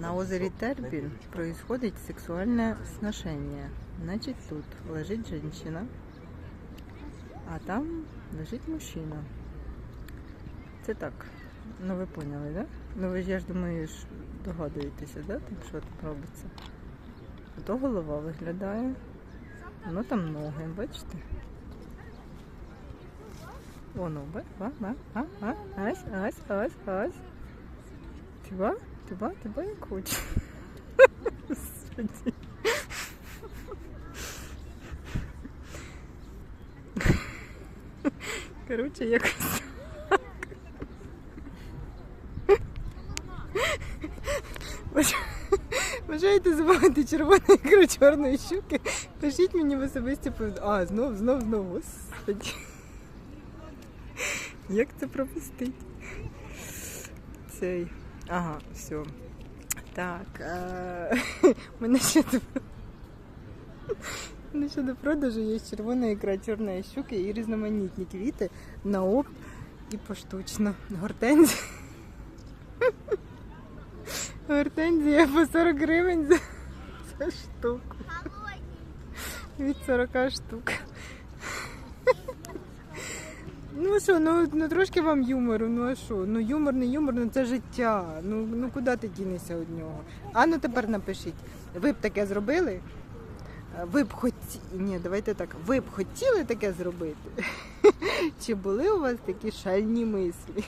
На озері Терпін происходит сексуальне сношення. Значить, тут лежить жінка, а там лежить мужчина. Це так. Ну ви поняли, да? Ну ви ж я ж думаю, догадуєтеся, да? Так що тут робиться? Ото голова виглядає. Воно там ноги, бачите? Воно, ба, ба, ба, а, а, ась, ась, ась, ась. Тебе, тебе, тебе як. Господи. Коротше, якось. Баж- Бажаєте збагати червоної ікри чорної щуки? Пишіть мені в особисті повід... А, знов, знов, знов, господи. Як це пропустити? Цей. Ага, все. Так. Мене ще до... мене ще до продажу є червона ікра чорної щуки і різноманітні квіти на опт і поштучно. Гортензія. Гортензія по 40 гривень за, за штуку. Від 40 штук. Ну що, ну, ну трошки вам юмору, ну а що? Ну юмор не юмор, ну це життя. Ну, ну куди ти дінешся від нього? А ну тепер напишіть. Ви б таке зробили? Ви б хоті... Ні, давайте так. Ви б хотіли таке зробити? Чи були у вас такі шальні мислі?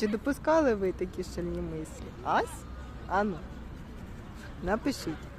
Чи допускали ви такі шальні мислі? Ась? Ану, напишіть.